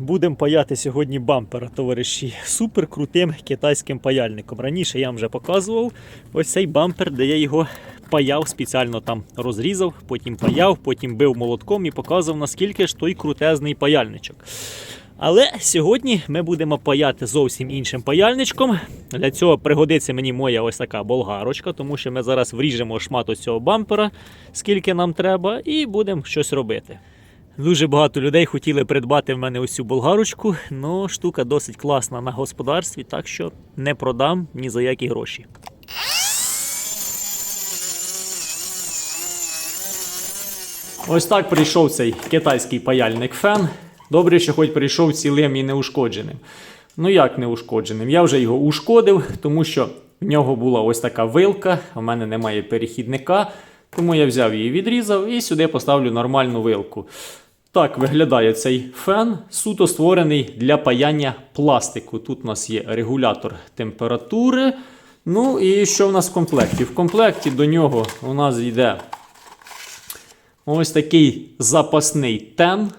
Будемо паяти сьогодні бампера, товариші, супер крутим китайським паяльником. Раніше я вам вже показував ось цей бампер, де я його паяв, спеціально там розрізав, потім паяв, потім бив молотком і показував, наскільки ж той крутезний паяльничок. Але сьогодні ми будемо паяти зовсім іншим паяльничком. Для цього пригодиться мені моя ось така болгарочка, тому що ми зараз вріжемо шмат ось цього бампера, скільки нам треба, і будемо щось робити. Дуже багато людей хотіли придбати в мене ось цю болгарочку, але штука досить класна на господарстві, так що не продам ні за які гроші. Ось так прийшов цей китайський паяльник фен. Добре, що хоч прийшов цілим і неушкодженим. Ну як неушкодженим? Я вже його ушкодив, тому що в нього була ось така вилка, в мене немає перехідника. Тому я взяв її, відрізав і сюди поставлю нормальну вилку. Так виглядає цей фен, суто створений для паяння пластику. Тут у нас є регулятор температури. Ну і що в нас в комплекті? В комплекті до нього у нас йде ось такий запасний тен.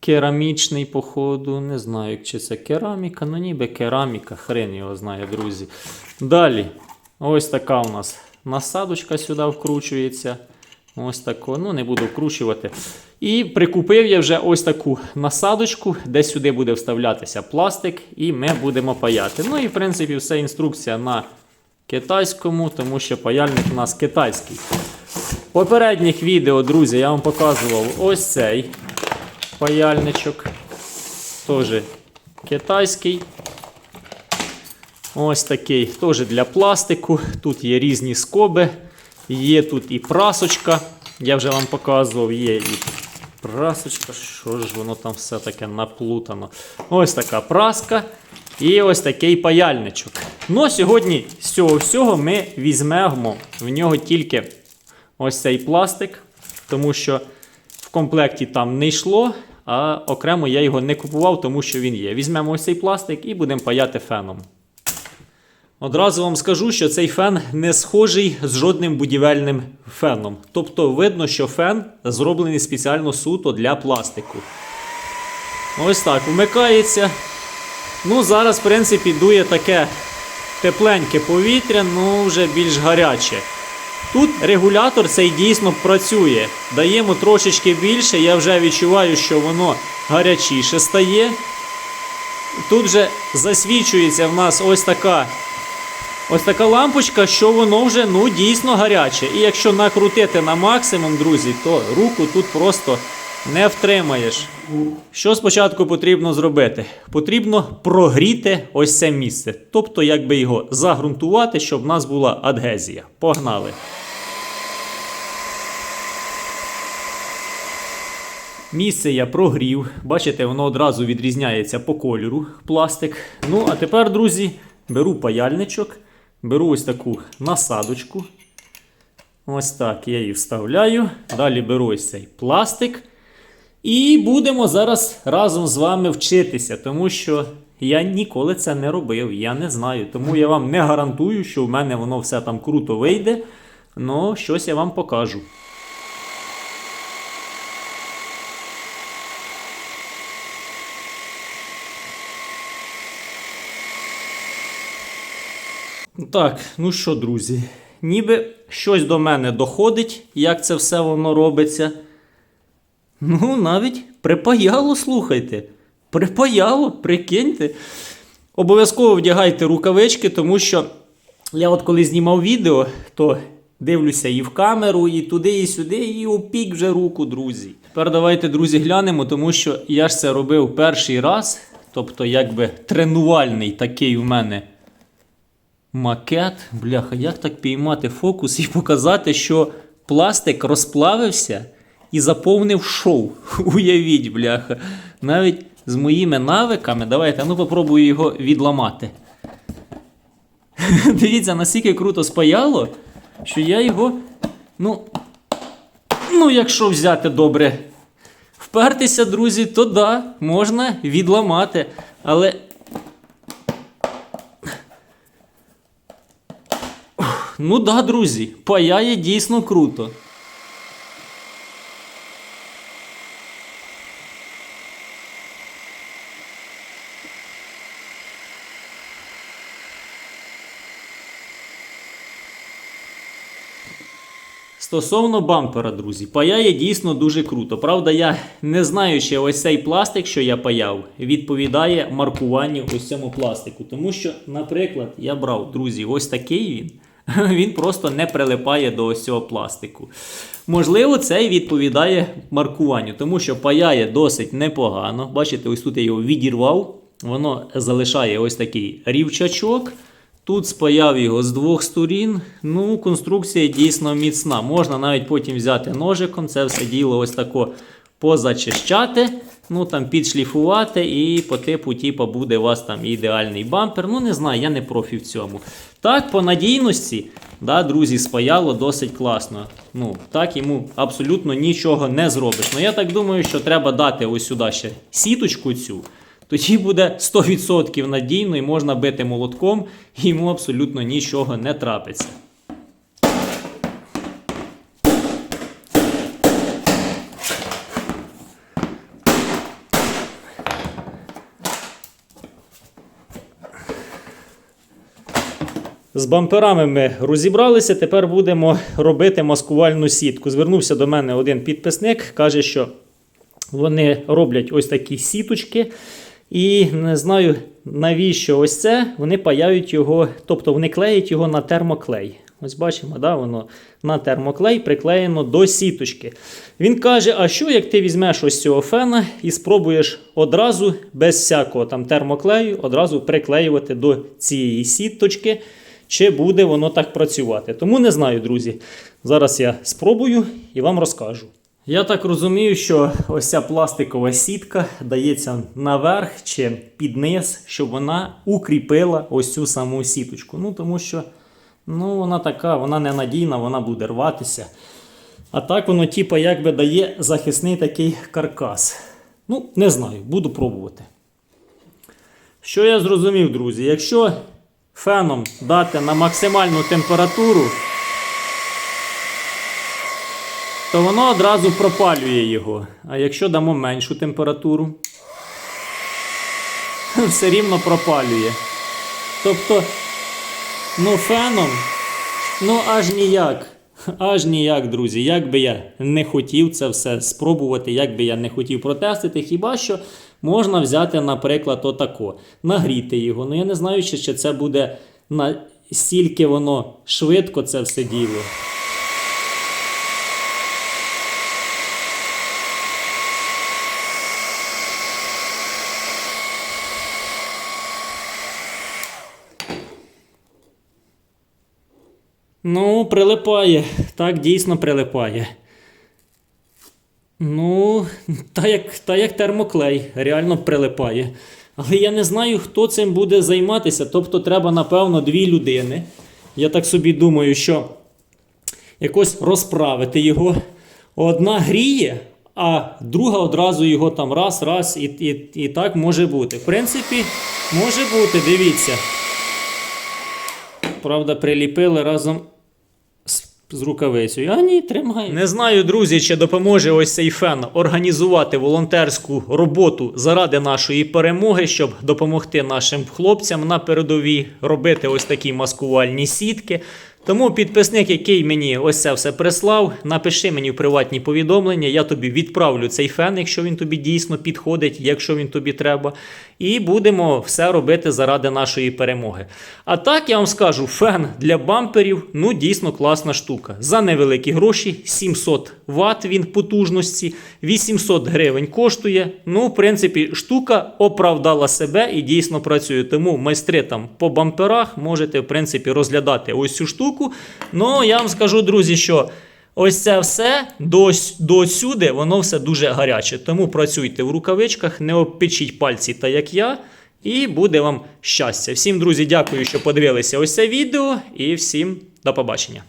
Керамічний, походу, не знаю, чи це кераміка, ну ніби кераміка, хрен його знає, друзі. Далі, ось така у нас насадочка сюди вкручується. Ось тако, ну не буду вкручувати. І прикупив я вже ось таку насадочку, де сюди буде вставлятися пластик, і ми будемо паяти. Ну і в принципі все інструкція на китайському, тому що паяльник у нас китайський. В попередніх відео, друзі, я вам показував ось цей паяльничок. Теж китайський. Ось такий теж для пластику. Тут є різні скоби. Є тут і прасочка. Я вже вам показував, є і прасочка. Що ж воно там все таке наплутано. Ось така праска. І ось такий паяльничок. Ну, сьогодні з цього всього ми візьмемо в нього тільки ось цей пластик, тому що в комплекті там не йшло, а окремо я його не купував, тому що він є. Візьмемо ось цей пластик і будемо паяти феном. Одразу вам скажу, що цей фен не схожий з жодним будівельним феном. Тобто видно, що фен зроблений спеціально суто для пластику. Ось так вмикається. Ну, зараз, в принципі, дує таке тепленьке повітря, ну вже більш гаряче. Тут регулятор цей дійсно працює. Даємо трошечки більше, я вже відчуваю, що воно гарячіше стає. Тут же засвічується в нас ось така ось така лампочка, що воно вже ну, дійсно гаряче. І якщо накрутити на максимум, друзі, то руку тут просто не втримаєш. Що спочатку потрібно зробити? Потрібно прогріти ось це місце. Тобто, якби його загрунтувати, щоб в нас була адгезія. Погнали! Місце я прогрів. Бачите, воно одразу відрізняється по кольору пластик. Ну, а тепер, друзі, беру паяльничок, беру ось таку насадочку. Ось так я її вставляю. Далі беру ось цей пластик. І будемо зараз разом з вами вчитися, тому що я ніколи це не робив, я не знаю. Тому я вам не гарантую, що в мене воно все там круто вийде. але щось я вам покажу. Так, ну що, друзі, ніби щось до мене доходить, як це все воно робиться. Ну, навіть припаяло, слухайте. Припаяло, прикиньте. Обов'язково вдягайте рукавички, тому що я от коли знімав відео, то дивлюся і в камеру, і туди, і сюди, і опік вже руку, друзі. Тепер давайте, друзі, глянемо, тому що я ж це робив перший раз. Тобто, якби тренувальний такий у мене макет. Бляха, як так піймати фокус і показати, що пластик розплавився і заповнив шоу. Уявіть, бляха. Навіть з моїми навиками, давайте, ну попробую його відламати. Дивіться, наскільки круто спаяло, що я його. Ну, ну, якщо взяти добре. Впертися, друзі, то да, можна відламати. Але Ну да, друзі, паяє дійсно круто. Стосовно бампера, друзі, паяє дійсно дуже круто. Правда, я не знаю, чи ось цей пластик, що я паяв, відповідає маркуванню ось цьому пластику. Тому що, наприклад, я брав, друзі, ось такий він. Він просто не прилипає до ось цього пластику. Можливо, цей відповідає маркуванню, тому що паяє досить непогано. Бачите, ось тут я його відірвав. Воно залишає ось такий рівчачок. Тут спаяв його з двох сторін. Ну, конструкція дійсно міцна. Можна навіть потім взяти ножиком, це все діло ось тако позачищати, ну там підшліфувати, і по типу, типу, буде у вас там ідеальний бампер. Ну, не знаю, я не профі в цьому. Так, по надійності, да, друзі, спаяло досить класно. Ну, так йому абсолютно нічого не зробиш. Ну, я так думаю, що треба дати ось сюди ще сіточку цю. Тоді буде 100% надійно і можна бити молотком, і йому абсолютно нічого не трапиться. З бамперами ми розібралися. Тепер будемо робити маскувальну сітку. Звернувся до мене один підписник, каже, що вони роблять ось такі сіточки. І не знаю навіщо ось це. Вони паяють його, тобто вони клеять його на термоклей. Ось бачимо, да, воно на термоклей приклеєно до сіточки. Він каже: а що, як ти візьмеш ось цього фена і спробуєш одразу, без всякого там термоклею, одразу приклеювати до цієї сіточки, чи буде воно так працювати? Тому не знаю, друзі. Зараз я спробую і вам розкажу. Я так розумію, що ось ця пластикова сітка дається наверх чи під низ, щоб вона укріпила ось цю саму сіточку. Ну, тому що ну, вона така, вона ненадійна, вона буде рватися. А так воно, типу, якби дає захисний такий каркас. Ну, не знаю, буду пробувати. Що я зрозумів, друзі? Якщо феном дати на максимальну температуру, то воно одразу пропалює його. А якщо дамо меншу температуру, все рівно пропалює. Тобто, ну, феном, ну аж ніяк. Аж ніяк, друзі. Як би я не хотів це все спробувати, як би я не хотів протестити, хіба що можна взяти, наприклад, отако, нагріти його. Ну я не знаю, чи, це буде настільки воно швидко це все діло. Ну, прилипає. Так, дійсно прилипає. Ну, та як, та як термоклей, реально прилипає. Але я не знаю, хто цим буде займатися. Тобто, треба, напевно, дві людини. Я так собі думаю, що якось розправити його. Одна гріє, а друга одразу його там раз, раз, і, і, і так може бути. В принципі, може бути, дивіться. Правда, приліпили разом з рукавицею. А ні, тримає. Не знаю, друзі, чи допоможе ось цей фен організувати волонтерську роботу заради нашої перемоги, щоб допомогти нашим хлопцям на передовій робити ось такі маскувальні сітки. Тому підписник, який мені ось це все прислав, напиши мені в приватні повідомлення, я тобі відправлю цей фен, якщо він тобі дійсно підходить, якщо він тобі треба. І будемо все робити заради нашої перемоги. А так я вам скажу, фен для бамперів ну дійсно класна штука. За невеликі гроші, 700 Вт він потужності, 800 гривень коштує. Ну, в принципі, штука оправдала себе і дійсно працює. Тому майстри там по бамперах можете, в принципі, розглядати ось цю штуку. Ну, я вам скажу, друзі, що. Ось це все до, сюди, воно все дуже гаряче. Тому працюйте в рукавичках, не обпечіть пальці, так як я, і буде вам щастя. Всім, друзі, дякую, що подивилися ось це відео, і всім до побачення.